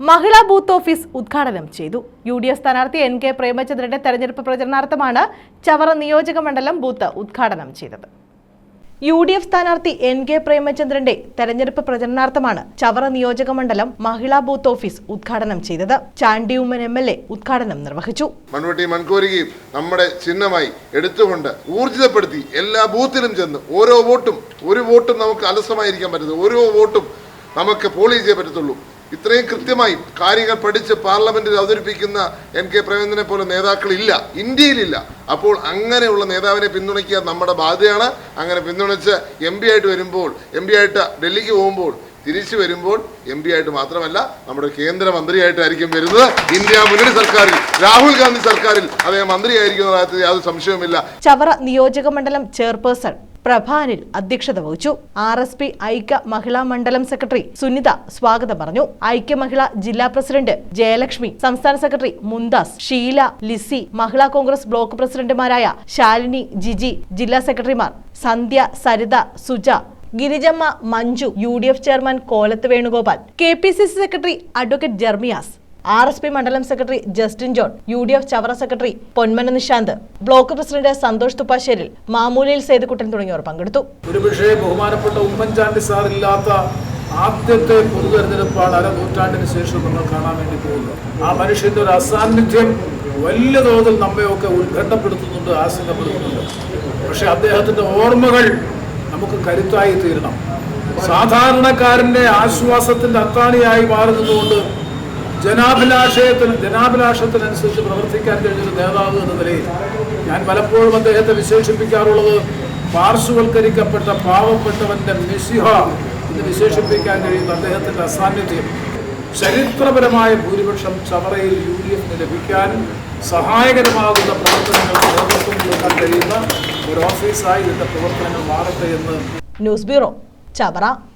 മഹിളാ booth office ഉദ്ഘാടനം ചെയ്തു. U D F സ്ഥാനാർത്ഥി എൻ കെ പ്രേമചന്ദ്രന്റെ തെരഞ്ഞെടുപ്പ് പ്രചരണാർത്ഥമാണ് ചവറ നിയോജക മണ്ഡലം ബൂത്ത് ഉദ്ഘാടനം ചെയ്തത്. യു ഡി എഫ് സ്ഥാനാർത്ഥി എൻ കെ പ്രേമചന്ദ്രന്റെ തെരഞ്ഞെടുപ്പ് പ്രചരണാർത്ഥമാണ് ചവറ നിയോജക മണ്ഡലം മഹിളാ ബൂത്ത് ഓഫീസ് ഉദ്ഘാടനം ചെയ്തത്. Chandy Oommen M L A ഉദ്ഘാടനം നിർവഹിച്ചു. മൺവെട്ടി മൺകോരികയും നമ്മുടെ ചിഹ്നമായി എടുത്തുകൊണ്ട് ഊർജിതപ്പെടുത്തി എല്ലാ ബൂത്തിലും ചെന്ന് ഓരോ വോട്ടും ഒരു വോട്ടും നമുക്ക് അലസമായിരിക്കാൻ പറ്റുന്നത് ഓരോ വോട്ടും നമുക്ക് പോളി ചെയ്യാൻ പറ്റത്തുള്ളൂ. ഇത്രയും കൃത്യമായി കാര്യങ്ങൾ പഠിച്ച് പാർലമെന്റിൽ അവതരിപ്പിക്കുന്ന എൻ കെ പ്രേമേന്ദ്രനെ പോലെ നേതാക്കളില്ല ഇന്ത്യയിലില്ല. അപ്പോൾ അങ്ങനെയുള്ള നേതാവിനെ പിന്തുണയ്ക്കുക നമ്മുടെ ബാധ്യതയാണ്. അങ്ങനെ പിന്തുണച്ച് എം ആയിട്ട് വരുമ്പോൾ എം ആയിട്ട് ഡൽഹിക്ക് പോകുമ്പോൾ തിരിച്ചു വരുമ്പോൾ എം പി ആയിട്ട് മാത്രമല്ല നമ്മുടെ കേന്ദ്രമന്ത്രിയായിട്ടായിരിക്കും വരുന്നത് ഇന്ത്യ മുന്നണി സർക്കാരിൽ. രാഹുൽ ഗാന്ധി സർക്കാരിൽ അദ്ദേഹം മന്ത്രിയായിരിക്കുന്ന യാതൊരു സംശയവുമില്ല. ചവറ നിയോജക മണ്ഡലം ചെയർപേഴ്സൺ പ്രഭാനിൽ അധ്യക്ഷത വഹിച്ചു. ആർ എസ് പി ഐക്യ മഹിളാ മണ്ഡലം സെക്രട്ടറി സുനിത സ്വാഗതം പറഞ്ഞു. ഐക്യ മഹിളാ ജില്ലാ പ്രസിഡന്റ് ജയലക്ഷ്മി സംസ്ഥാന സെക്രട്ടറി മുന്താസ് ഷീല ലിസി മഹിളാ കോൺഗ്രസ് ബ്ലോക്ക് പ്രസിഡന്റുമാരായ ശാലിനി ജിജി ജില്ലാ സെക്രട്ടറിമാർ Sandhya Saritha Suja Girijamma Manju U D F chairman Kolath Venugopal K P C C secretary advocate Jermiyas R S P മണ്ഡലം secretary Justin John U D F Chavara secretary Ponmana Nishanth block president Santhosh Thuppasseril Mamoolayil Sethukuttan തുടങ്ങിയവർ പങ്കെടുത്തു. ഒരുപക്ഷേ ബഹുമാനപ്പെട്ട Oommen Chandy sir ഇല്ലാത്ത ആദ്യത്തെ പൊതു തെരഞ്ഞെടുപ്പാണ് അരനൂറ്റാണ്ടിന് ശേഷം നമ്മൾ കാണാൻ വേണ്ടി പോകുന്നത്. ആ മനുഷ്യന്റെ ഒരു അസാന്നിധ്യം വലിയ തോതിൽ നമ്മയൊക്കെ ഉത്കണ്ഠപ്പെടുത്തുന്നുണ്ട് ആശങ്കപ്പെടുത്തുന്നുണ്ട്. പക്ഷെ അദ്ദേഹത്തിന്റെ ഓർമ്മകൾ നമുക്ക് കരുത്തായി തീരണം. സാധാരണക്കാരന്റെ ആശ്വാസത്തിന്റെ അത്താണിയായി മാറുന്നതുകൊണ്ട് ജനാഭിലാഷയത്തിന് ജനാഭിലാഷത്തിനനുസരിച്ച് പ്രവർത്തിക്കാൻ കഴിഞ്ഞൊരു നേതാവ് എന്ന നിലയിൽ ഞാൻ പലപ്പോഴും അദ്ദേഹത്തെ വിശേഷിപ്പിക്കാറുള്ളത് പാർശ്വവൽക്കരിക്കപ്പെട്ട പാവപ്പെട്ടവന്റെ മിസിഹ എന്ന് വിശേഷിപ്പിക്കാൻ കഴിയുന്ന അദ്ദേഹത്തിന്റെ അസാന്നിധ്യം ചരിത്രപരമായ ഭൂരിപക്ഷം ചവറയിൽ യു ഡി എഫിന് ലഭിക്കാൻ സഹായകരമാകുന്ന പ്രവർത്തനങ്ങൾ നേതൃത്വം കൊടുക്കാൻ കഴിയുന്ന ഒരു ഓഫീസായി ഇതിന്റെ പ്രവർത്തനങ്ങൾ മാറട്ടെ എന്ന് ന്യൂസ് ബ്യൂറോ ചവറ.